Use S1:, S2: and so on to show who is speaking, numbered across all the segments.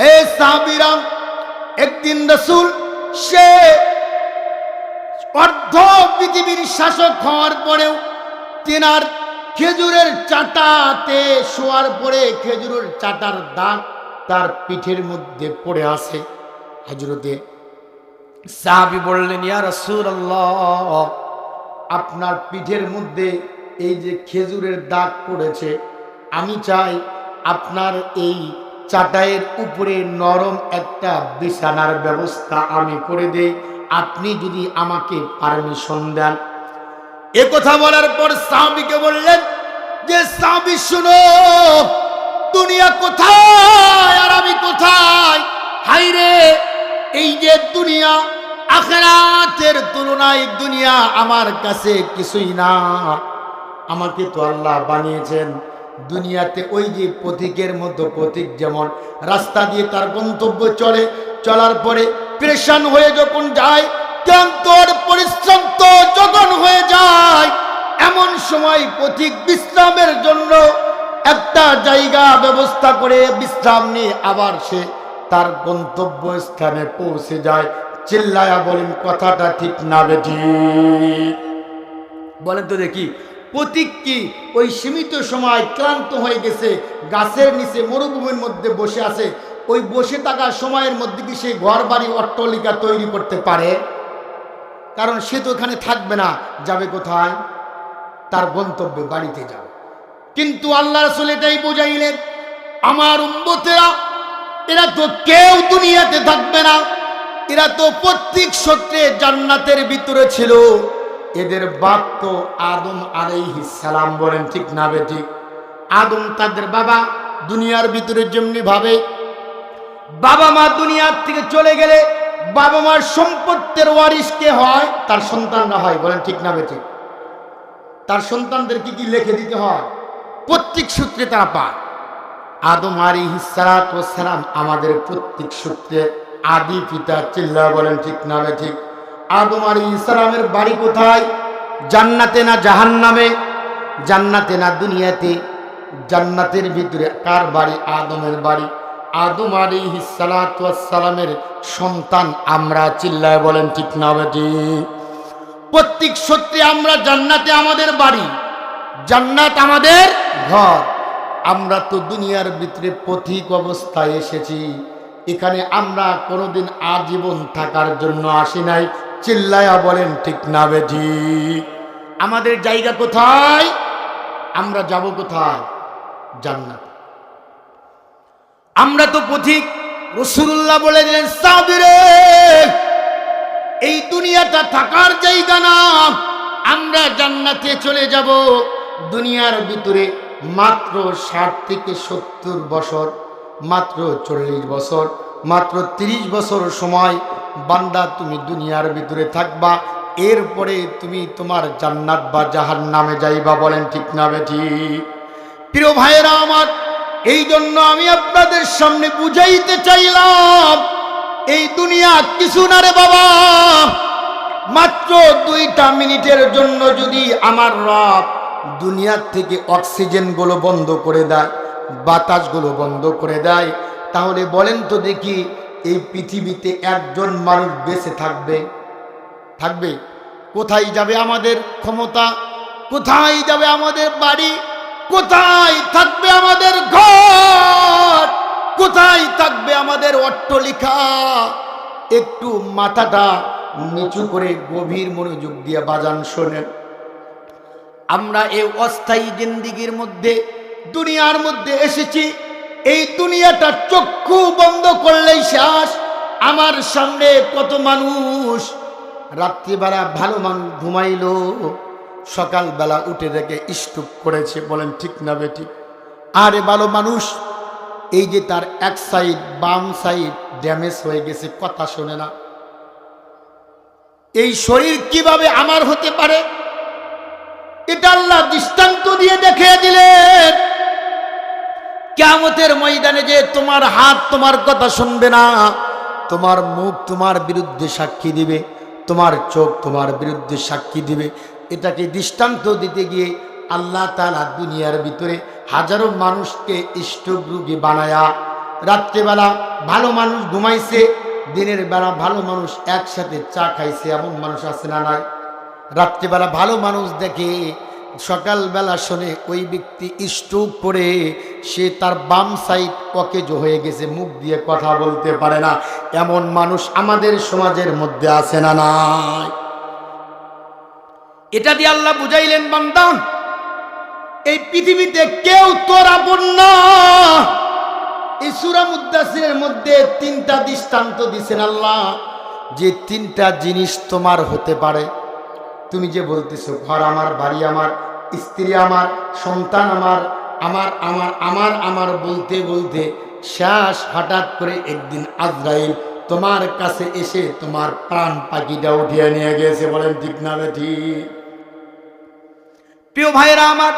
S1: হে সাহাবিরাম, একদিন রসুল, সে অর্ধ পৃথিবীর শাসক হওয়ার পরেও তেনার খেজুরের চাটাতে শোয়ার পরে খেজুরের চাটার দাগ তার পিঠের মধ্যে পড়ে আছে। হজরতে সাহাবি বললেন, ইয়া রাসূলুল্লাহ, আপনার পিঠের মধ্যে এই যে খেজুরের দাগ পড়েছে, আমি চাই আপনার এই চাটাইয়ের উপরে নরম একটা বিছানার ব্যবস্থা আমি করে দেই। আপনি যদি আমাকে পারমিশন দেন। এ কথা বলার পর সাহাবিকে বললেন, যে সাহাবি, শুনো, দুনিয়া কোথায় আর আমি কোথায়? হাইরে এই যে দুনিয়া, আখেরাতের তুলনায় দুনিয়া আমার কাছে কিছুই না। আমাকে তো আল্লাহ বানিয়েছেন। দুনিয়াতে ওই যে পথিকের মতো পথিক যেমন রাস্তা দিয়ে তার গন্তব্য চলে, চলার পরে প্রেশান হয়ে যখন যায়, ক্লান্ত আর পরিশ্রান্ত যখন হয়ে যায়, এমন সময় পথিক বিশ্রামের জন্য একটা জায়গা ব্যবস্থা করে বিশ্রাম নিয়ে আবার সে তার গন্তব্য স্থানে পৌঁছে যায়। চিল্লায়া বলেন, কথাটা ঠিক না বেটি। বলেন তো দেখি প্রতীক কি? ওই সীমিত সময় ক্লান্ত হয়ে গেছে, গাছের নিচে মরুভূমির মধ্যে বসে আছে, ওই বসে থাকা সময়ের মধ্যে কি সে ঘর বাড়ি অট্টলিকা তৈরি করতে পারে? কারণ সে তো ওখানে থাকবে না, যাবে কোথায়? তার গন্তব্যে বাড়িতে যাবে। কিন্তু আল্লাহ রসুল এটাই বোঝাইলেন, আমার উম্মতেরা, এরা তো কেউ দুনিয়াতে থাকবে না, এরা তো প্রত্যেক সূত্রে জান্নাতের ভিতরে ছিল। এদের বাপ তো আদম আলাইহিস সালাম বলেন, ঠিক না বে ঠিক আদম তাদের বাবা, দুনিয়ার ভিতরে যেমনি ভাবে। বাবা মা দুনিয়ার থেকে চলে গেলে বাবা মার সম্পত্তির ওয়ারিস কে হয়? তার সন্তানরা হয়, বলেন ঠিক না বে ঠিক তার সন্তানদের কি কি লিখে দিতে হয়? প্রত্যেক সূত্রে তারা পায়। আদম আলী সালাম আমাদের প্রত্যেক সূত্রে আদি পিতা চিল্লা বলেন, ঠিক না ঠিক আদম আলী ইসলামের বাড়ি কোথায়? জান্নাতে না জাহান নামে জান্নাতে না দুনিয়াতে? জান্নাতের ভিতরে কার বাড়ি? আদমের বাড়ি। আদম আলী সালামের সন্তান আমরা চিল্লায় বলেন ঠিক না বে ঠিক প্রত্যেক সত্যি আমরা জান্নাতে আমাদের বাড়ি। জান্নাত আমাদের ঘর। আমরা তো দুনিয়ার ভিতরে পথিক অবস্থায় এসেছি। এখানে আমরা কোনোদিন আজীবন থাকার জন্য আসি নাই। চিল্লায়া বলেন, ঠিক না বেঠি। আমাদের জায়গা কোথায়? আমরা যাব কোথায়? জান্নাত। আমরা তো পথিক রসুল্লাহ বলে দিলেন, সাবিরে, এই দুনিয়াটা থাকার জায়গা না। আমরা জান্নাতে চলে যাব। দুনিয়ার ভিতরে মাত্র ষাট থেকে সত্তর বছর, মাত্র চল্লিশ বছর মাত্র ৩০ বছর সময় বান্দা তুমি দুনিয়ার ভিতরে থাকবা, এরপরে তুমি তোমার জান্নাত বা জাহার নামে যাইবা বলেন ঠিক না বেঠি? প্রিয় ভাইয়েরা আমার এই জন্য আমি আপনাদের সামনে বুঝাইতে চাইলাম, এই দুনিয়া কিছু না রে বাবা। মাত্র দুইটা মিনিটের জন্য যদি আমার রব দুনিয়ার থেকে অক্সিজেনগুলো বন্ধ করে দেয়, বাতাসগুলো বন্ধ করে দেয় তাহলে বলেন তো দেখি এই পৃথিবীতে একজন মানুষ বেঁচে থাকবে? থাকবে। কোথায় যাবে আমাদের ক্ষমতা? কোথায় যাবে আমাদের বাড়ি? কোথায় থাকবে আমাদের ঘর? কোথায় থাকবে আমাদের অট্টলিখা একটু মাথাটা নিচু করে গভীর মনোযোগ দিয়ে বাজান শোনেন। আমরা এই অস্থায়ী জিন্দিগির মধ্যে, দুনিয়ার মধ্যে এসেছি। এই দুনিয়াটা চক্ষু বন্ধ করলেই শেষ। আমার সামনে কত মানুষ? রাত্রিবেলা ভালো মানুষ ঘুমাইলো। সকালবেলা উঠে দেখে স্টুপ করেছে। বলেন, ঠিক না বেটি? আরে ভালো মানুষ, এই যে তার এক সাইড বাম সাইড ড্যামেজ হয়ে গেছে, কথা শোনে না। এই শরীর কীভাবে আমার হতে পারে? এটা আল্লাহ দৃষ্টান্ত দিয়ে দেখিয়ে দিলেন। কেমতের ময়দানে যে তোমার হাত, তোমার কথা শুনবে না, তোমার মুখ তোমার বিরুদ্ধে সাক্ষী দিবে, তোমার চোখ তোমার বিরুদ্ধে সাক্ষী দিবে, এটাকে দৃষ্টান্ত দিতে গিয়ে আল্লাহ তালা দুনিয়ার ভিতরে হাজারো মানুষকে ইষ্টরোগী বানায়া, রাত্রেবেলা ভালো মানুষ ঘুমাইছে, দিনের বেলা ভালো মানুষ একসাথে চা খাইছে, এমন মানুষ আছে না নাই? রাত্রিবেলা ভালো মানুষ দেখে সকালবেলা শোনে ওই ব্যক্তি স্ট্রোক করে, সে তার বাম সাইড অকেজ হয়ে গেছে, মুখ দিয়ে কথা বলতে পারে না। এমন মানুষ আমাদের সমাজের মধ্যে আছে না নাই? এটা দিয়ে আল্লাহ বুঝাইলেন, বান্দা, এই পৃথিবীতে কেউ তোর আপন না। এই সুরা মধ্যে তিনটা দৃষ্টান্ত দিছেন আল্লাহ, যে তিনটা জিনিস তোমার হতে পারে। তুমি যে বলতেছো, ঘর আমার, বাড়ি আমার, স্ত্রী আমার, সন্তান আমার আমার আমার আমার আমার বলতে বলতে শেষ হঠাৎ করে একদিন আজরাইল তোমার কাছে এসে তোমার প্রাণ পাখিটা উঠিয়ে নিয়ে গেছে, বলেন ঠিক না প্রিয় ভাইরা আমার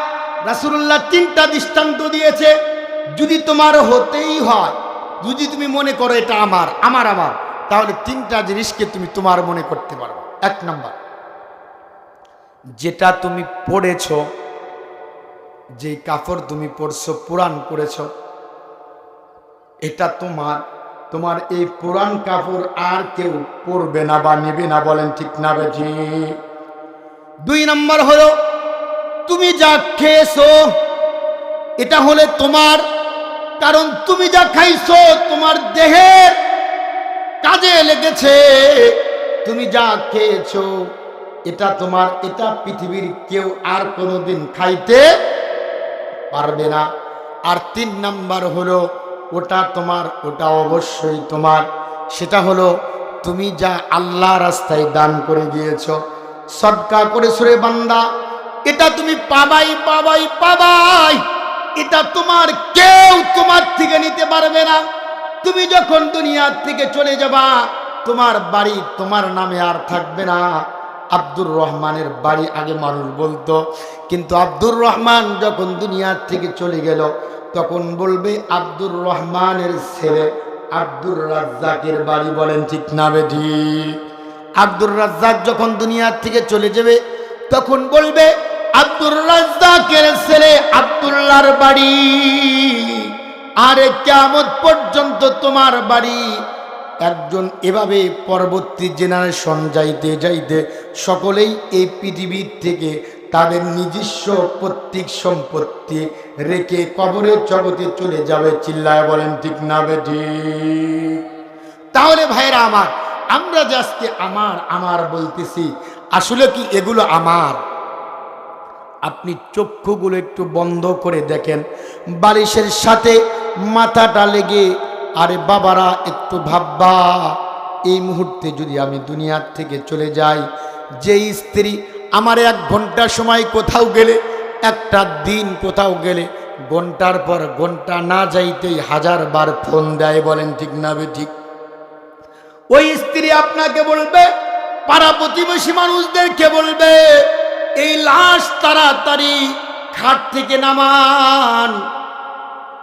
S1: রাসুল্লাহ তিনটা দৃষ্টান্ত দিয়েছে, যদি তোমার হতেই হয়, যদি তুমি মনে করো এটা আমার আমার আমার, তাহলে তিনটা জিনিসকে তুমি তোমার মনে করতে পারো এক নম্বর যেটা তুমি পড়েছ যে কাপড় তুমি পড়ছো, পুরাণ করেছ, এটা তোমার তোমার এই পুরাণ কাপড় আর কেউ পরবে না বা নেবে না বলেন ঠিক না বেঠি দুই নম্বর হলো, তুমি যা খেয়েছো, এটা হলে তোমার, কারণ তুমি যা খাইছো, তোমার দেহের কাজে লেগেছে। তুমি যা খেয়েছো এটা তোমার, এটা পৃথিবীর কেউ আর কোনোদিন খাইতে পারবে না। আর তিন নাম্বার হলো, ওটা তোমার, ওটা অবশ্যই তোমার। সেটা হলো, তুমি যা আল্লাহ রাস্তায় দান করে দিয়েছ, সদকা করে সুরে বান্দা, এটা তুমি পাবাই পাবাই পাবাই। এটা তোমার কেউ তোমার থেকে নিতে পারবে না। তুমি যখন দুনিয়ার থেকে চলে যাবা, তোমার বাড়ি তোমার নামে আর থাকবে না। আব্দুর রহমানের বাড়ি আগে মানুষ বলতো। কিন্তু আব্দুর রহমান যখন দুনিয়ার থেকে চলে গেল, তখন বলবে, আব্দুর রহমানের ছেলে আব্দুর রাজ্জাকের বাড়ি বলেন ঠিক না বেঠি আব্দুর রাজ্জাক যখন দুনিয়ার থেকে চলে যাবে, তখন বলবে, আব্দুর রাজ্জাকের ছেলে আব্দুল্লাহর বাড়ি। আরে কেমন পর্যন্ত তোমার বাড়ি একজন এভাবে পরবর্তী জেনারেশন যাইতে যাইতে সকলেই এই পৃথিবীর থেকে তাদের নিজস্ব প্রত্যেক সম্পত্তি রেখে কবরের জগতে চলে যাবে। চিল্লায় বলেন, ঠিক না বেটি তাহলে ভাইরা আমার, আমরা যে আজকে আমার আমার বলতেছি, আসলে কি এগুলো আমার? আপনি চক্ষুগুলো একটু বন্ধ করে দেখেন, বালিশের সাথে মাথাটা লেগে আরে বাবারা, একটু ভাববা। এই মুহূর্তে যদি আমি দুনিয়ার থেকে চলে যাই, যেই স্ত্রী আমার এক ঘণ্টা সময় কোথাও গেলে, একটা দিন কোথাও গেলে, ঘণ্টার পর ঘণ্টা না যাইতেই হাজার বার ফোন দেয়, বলেন ঠিক না বে ঠিক? ওই স্ত্রী আপনাকে বলবে, পাড়া প্রতিবেশী মানুষদেরকে বলবে, এই লাশ তাড়াতাড়ি খাট থেকে নামান।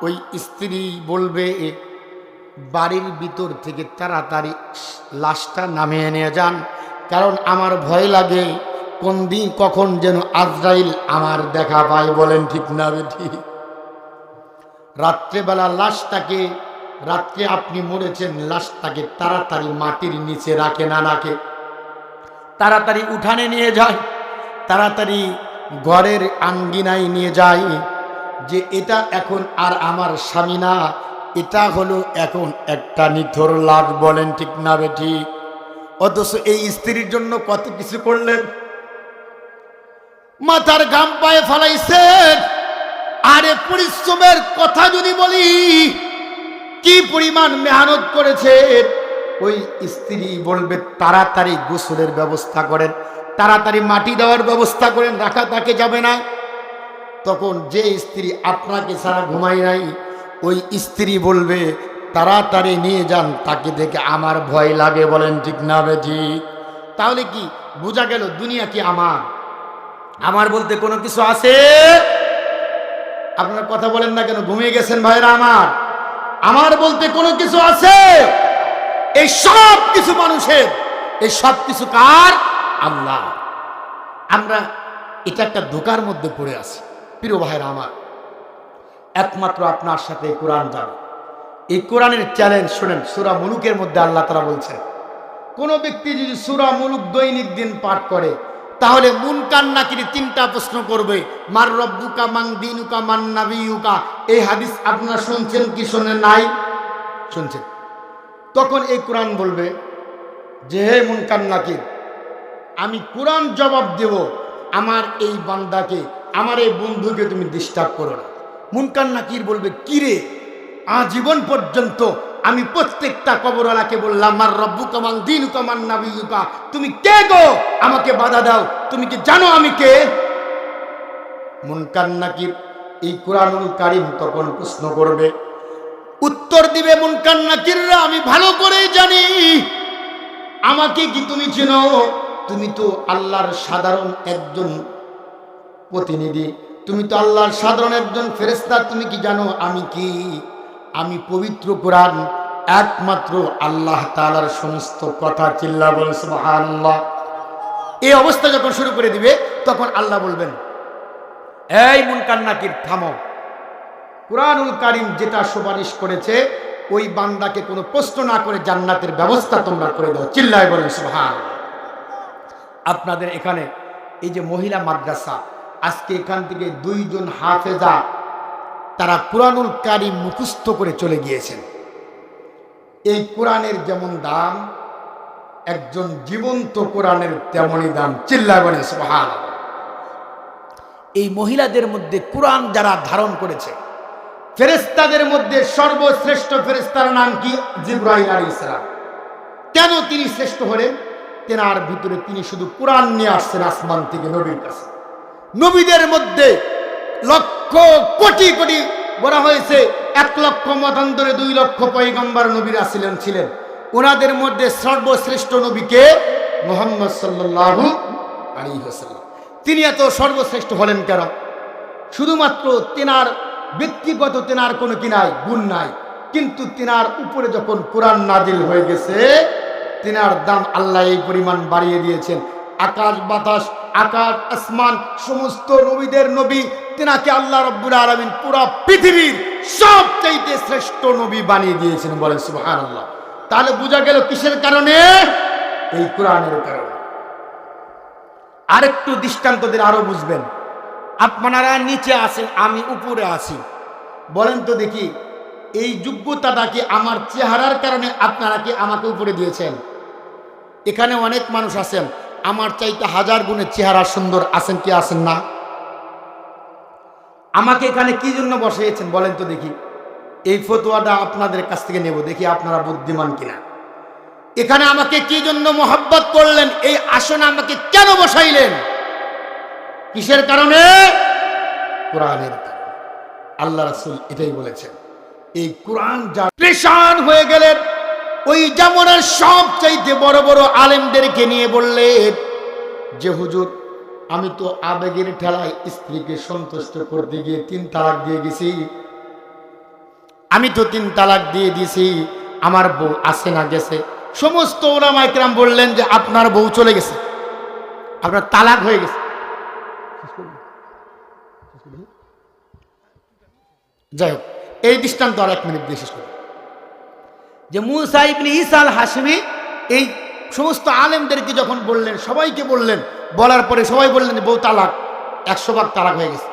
S1: ওই স্ত্রী বলবে বাড়ির ভিতর থেকে তাড়াতাড়ি লাশটা নামিয়ে নিয়ে যান। কারণ আমার ভয় লাগে কোন দিন কখন যেন আজরাইল আমার দেখা পায় বলেন ঠিক না বেঠি রাত্রেবেলা লাশটাকে, রাত্রে আপনি মরেছেন, লাশটাকে তাড়াতাড়ি মাটির নিচে রাখে না রাখে। তাড়াতাড়ি উঠানে নিয়ে যায়, তাড়াতাড়ি ঘরের আঙ্গিনায় নিয়ে যায় যে এটা এখন আর আমার স্বামী না এটা হলো এখন একটা নিথর লাভ বলেন ঠিক না বেঠি? অথচ এই স্ত্রীর জন্য কত কিছু করলেন? মাথার গাম পায়ে ফেলাইছেন। আরে পরিশ্রমের কথা যদি বলি, কি পরিমাণ মেহনত করেছেন? ওই স্ত্রী বলবে, তাড়াতাড়ি গোসলের ব্যবস্থা করেন, তাড়াতাড়ি মাটি দেওয়ার ব্যবস্থা করেন, রাখা তাকে যাবে না। তখন যে স্ত্রী আপনাকে ছাড়া ঘুমাই নাই ওই স্ত্রী বলবে, তাড়াতাড়ি নিয়ে যান, তাকে দেখে আমার ভয় লাগে, বলেন, ঠিক না বেজি তাহলে কি বোঝা গেল দুনিয়া কি আমার? আমার বলতে কোনো কিছু আছে? আপনার কথা বলেন না কেন? ঘুমিয়ে গেছেন ভাইরা আমার। আমার বলতে কোনো কিছু আছে? এই সব কিছু মানুষের, এই সব কিছু কার? আল্লাহ। আমরা এটা একটা ধোকার মধ্যে পড়ে আছি। প্রিয় ভাইরা আমার একমাত্র আপনার সাথে এই কোরআন যাবে। এই কোরআনের চ্যালেঞ্জ শোনেন, সুরা মুলুকের মধ্যে আল্লাহ তারা বলছেন কোনো ব্যক্তি যদি সুরা মুলুক দৈনিক দিন পাঠ করে, তাহলে মুনকান নাকির তিনটা প্রশ্ন করবে, মার রব্বুকা মাং দিনুকা মান নাবিউকা এই হাদিস আপনারা শুনছেন কি শোনেন নাই? শুনছেন। তখন এই কোরআন বলবে যে, হে মুনকান নাকির, আমি কোরআন জবাব দেব, আমার এই বান্দাকে, আমার এই বন্ধুকে তুমি ডিস্টার্ব করো না। মুনকান নাকির বলবে, কিরে, আজীবন পর্যন্ত আমি প্রত্যেকটা কবরওয়ালাকে বললাম, মার রব্বু কামান দিন কামান নাবিকা তুমি কে গো? আমাকে বাধা দাও। তুমি কি জানো আমি কে? মুনকান নাকির এই কোরআনুল কারিম তখন প্রশ্ন করবে, উত্তর দিবে মুনকান নাকিররা, আমি ভালো করেই জানি। আমাকে কি তুমি চেনো? তুমি তো আল্লাহর সাধারণ একজন প্রতিনিধি। তুমি তো আল্লাহর সাধারণ একজন ফেরেস্তা তুমি কি জানো আমি কি? আমি পবিত্র কোরআন, একমাত্র আল্লাহ তালার সমস্ত কথা চিল্লা বল সুবহানাল্লাহ। এই অবস্থা যখন শুরু করে দিবে, তখন আল্লাহ বলবেন, এই মুনকান নাকির, থামো। কোরআনুল কারিম যেটা সুপারিশ করেছে, ওই বান্দাকে কোনো প্রশ্ন না করে জান্নাতের ব্যবস্থা তোমরা করে দাও। চিল্লায় বলেন সুবহান আপনাদের এখানে এই যে মহিলা মাদ্রাসা আজকে এখান থেকে দুইজন হাফেজা তারা কোরআনুল কারিম মুখস্থ করে চলে গিয়েছেন। এই কোরআনের যেমন দাম, একজন জীবন্ত কোরআনের তেমনই দাম। চিল্লায় বলেন সুবহান এই মহিলাদের মধ্যে কোরআন যারা ধারণ করেছে ফেরেস্তাদের মধ্যে সর্বশ্রেষ্ঠ ফেরেস্তার নাম কি? জিব্রাহিম আলী ইসলাম কেন তিনি শ্রেষ্ঠ হলেন? তেনার ভিতরে তিনি শুধু কোরআন নিয়ে আসছেন আসমান থেকে নবীর কাছে। নবীদের মধ্যে লক্ষ কোটি কোটি বলা হয়েছে, এক লক্ষ মতান্তরে দুই লক্ষ পয়গম্বর নবীর আসিলেন, ছিলেন। ওনাদের মধ্যে সর্বশ্রেষ্ঠ নবীকে মোহাম্মদ সাল্লাল্লাহু আলাইহি ওয়াসাল্লাম। তিনি এত সর্বশ্রেষ্ঠ হলেন কেন? শুধুমাত্র তেনার ব্যক্তিগত তেনার কোনো কি নাই, গুণ নাই। কিন্তু তেনার উপরে যখন কোরআন নাজিল হয়ে গেছে, তেনার দাম আল্লাহ এই পরিমাণ বাড়িয়ে দিয়েছেন। আকাশ বাতাস আকাশ, আসমান, সমস্ত নবীদের নবী, তেনাকে আল্লাহ রব্বুল আলমিন পুরা পৃথিবীর সবচাইতে শ্রেষ্ঠ নবী বানিয়ে দিয়েছেন বলেন সুবহান আল্লাহ তাহলে বোঝা গেল কিসের কারণে? এই কোরআনের কারণে। আরেকটু দৃষ্টান্ত দিলে আরও বুঝবেন। আপনারা নিচে আছেন, আমি উপরে আছি। বলেন তো দেখি, এই যোগ্যতাটা কি আমার চেহারার কারণে আপনারা কি আমাকে উপরে দিয়েছেন? এখানে অনেক মানুষ আছেন। আমার চাইতে হাজার গুণের চেহারা সুন্দর আছেন কি আছেন না? আমাকে এখানে কি জন্য বসিয়েছেন বলেন তো দেখি। এই ফতোয়াটা আপনাদের কাছ থেকে নেব, দেখি আপনারা বুদ্ধিমান কিনা। এখানে আমাকে কি জন্য মোহাব্বত করলেন, এই আসনে আমাকে কেন বসাইলেন? কিসের কারণে? কোরআনের কারণে। আল্লাহ রাসুল এটাই বলেছেন। এই কোরআন যা হয়ে গেলেন ওই জামনার সব চাইতে বড় বড় আলেমদেরকে নিয়ে বললেন যে হুজুর, আমি তো আবেগের ঠেলায় স্ত্রীকে সন্তুষ্ট করতে গিয়ে তিন তালাক দিয়ে গেছি। আমি তো তিন তালাক দিয়ে দিয়েছি, আমার বউ আসে না গেছে। সমস্ত ওলামাইকরাম বললেন যে, আপনার বউ চলে গেছে। আপনার তালাক হয়ে গেছে। যাই হোক, এই দৃষ্টান্ত আর এক মিনিট দিয়ে শেষ করি যে মুসা ইবনে ইসাল হাসমি এই সমস্ত আলেমদেরকে যখন বললেন, সবাইকে বললেন, বলার পরে সবাই বললেন বউ তালাক, একশো ভাগ তালাক হয়ে গেছে।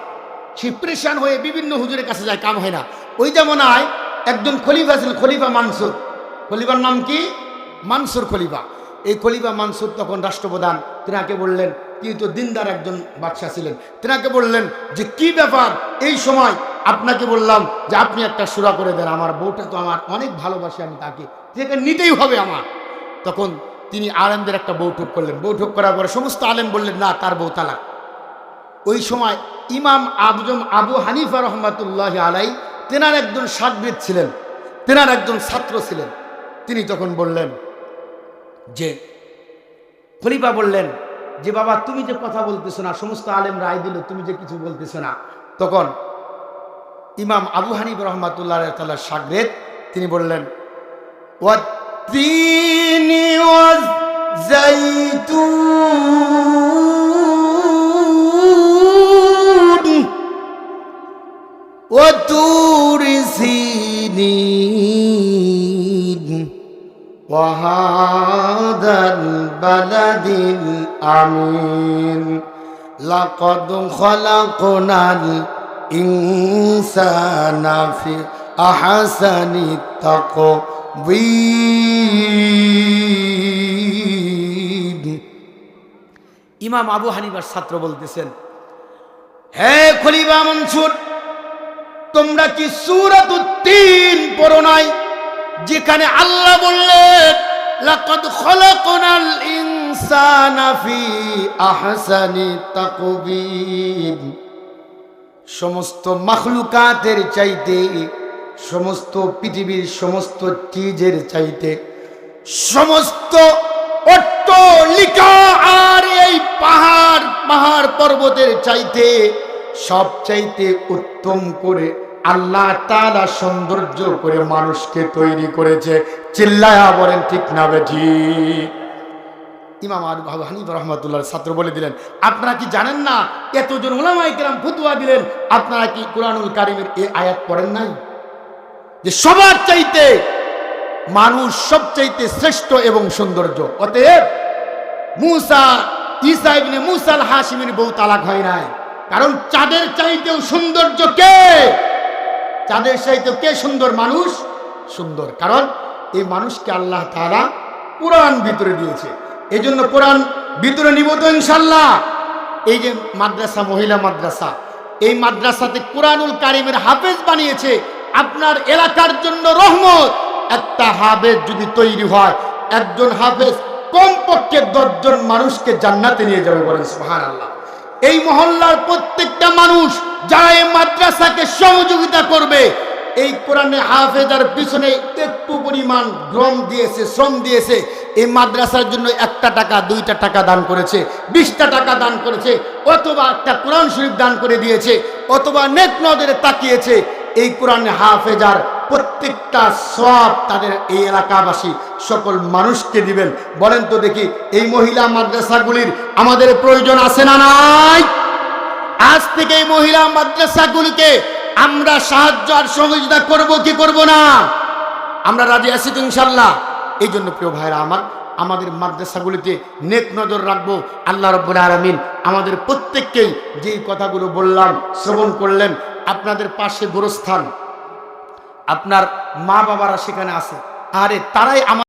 S1: সে প্রেশান হয়ে বিভিন্ন হুজুরের কাছে যায়, কাম হয় না। ওই যেমন আয়, একজন খলিফা ছিলেন, খলিফা মানসুর। খলিফার নাম কি? মানসুর খলিফা। এই খলিফা মানসুর তখন রাষ্ট্রপ্রধান। তেনাকে বললেন, তিনি তো দিনদার একজন বাদশাহ ছিলেন। তেনাকে বললেন যে, কি ব্যাপার? এই সময় আপনাকে বললাম যে আপনি একটা সুরা করে দেন, আমার বউটা তো আমার অনেক ভালোবাসে আমি তাকে, যেটা নিতেই হবে আমার। তখন তিনি আলেমদের একটা বৈঠক করলেন। বৈঠক করার পরে সমস্ত আলেম বললেন, না, তার বউ তালাক। ওই সময় ইমাম আবজম আবু হানিফা রহমাতুল্লাহ আলাই তেনার একজন সাগরিদ ছিলেন, তেনার একজন ছাত্র ছিলেন। তিনি তখন বললেন যে, খলিফা বললেন যে, বাবা, তুমি যে কথা বলতেছো না, সমস্ত আলেম রায় দিল, তুমি যে কিছু বলতেছো না। তখন ইমাম আবু হানিফ রহমাতুল্লাহ তাল্লাহ সাগরেদ তিনি বললেন ওয়াত্তিনি ওয়াজাইতুন وتور سينين وهذا البلد الأمين لقد خلقنا الإنسان في أحسن تقويم ইমাম আবু হানিফার ছাত্র বলতেছেন হে খলিফা মনসুর তোমরা কি সুরাত তিন পড়ো নাই যেখানে আল্লাহ বললেন লাকাদ খলাকনাল ইনসানা ফি আহসানি তাকবীম সমস্ত মাখলুকাতের চাইতে, সমস্ত পৃথিবীর সমস্ত চিজের চাইতে, সমস্ত অট্টলিকা আর এই পাহাড় পাহাড় পর্বতের চাইতে সব চাইতে উত্তম করে আল্লাহ তাআলা সৌন্দর্য করে মানুষকে তৈরি করেছে। চিল্লায়া বলেন, ঠিক না বেঠি? ইমাম আবু হানিফ রহমতুল্লাহ ছাত্র বলে দিলেন, আপনারা কি জানেন না এতজন ওলামাই কেরাম ফুতুয়া দিলেন? আপনারা কি কোরআনুল কারিমের এই আয়াত পড়েন নাই? যে সবার চাইতে মানুষ সবচাইতে শ্রেষ্ঠ এবং সৌন্দর্য, অতএব মুসা, ঈসা ইবনে মুসাল হাসিমের বউ তালাক হয় নাই। কারণ চাঁদের চাইতেও সৌন্দর্য কে? চাঁদের চাইতেও কে সুন্দর মানুষ? সুন্দর। কারণ এই মানুষকে আল্লাহ তারা কোরআন ভিতরে দিয়েছে। এই জন্য কোরআন ভিতরে নিব তো ইনশাল্লাহ এই যে মাদ্রাসা, মহিলা মাদ্রাসা, এই মাদ্রাসাতে কোরআনুল কারিমের হাফেজ বানিয়েছে। আপনার এলাকার জন্য রহমত। একটা হাফেজ যদি তৈরি হয়, একজন হাফেজ কমপক্ষে দশজন মানুষকে জান্নাতে নিয়ে যাবে বলেন সুহান আল্লাহ এই মহল্লার প্রত্যেকটা মানুষ যারা এই মাদ্রাসাকে সহযোগিতা করবে এই কোরআনে হাফেজার পিছনে একটু পরিমাণ গ্রম দিয়েছে, শ্রম দিয়েছে। এই মাদ্রাসার জন্য একটা টাকা, দুইটা টাকা দান করেছে, বিশটা টাকা দান করেছে, অথবা একটা কোরআন শরীফ দান করে দিয়েছে, অথবা নেক নজরে তাকিয়েছে। এই কোরআনে হাফেজার প্রত্যেকটা সব তাদের এই এলাকাবাসী সকল মানুষকে দিবেন। বলেন তো দেখি, এই মহিলা মাদ্রাসাগুলির আমাদের প্রয়োজন আছে না নাই? আজ থেকে এই মহিলা মাদ্রাসাগুলিকে আমরা সাহায্য আর সহযোগিতা করব, কি করব না? আমরা রাজি আছি তো ইনশাল্লাহ এই জন্য প্রিয় ভাইরা আমার, আমাদের মাদ্রাসাগুলিতে নেক নজর রাখব। আল্লাহ রব্বুল আলমিন আমাদের প্রত্যেককেই যেই কথাগুলো বললাম, শ্রবণ করলেন, আপনাদের পাশে গোরস্থান। আপনার মা বাবারা সেখানে আছে। আরে তারাই আমার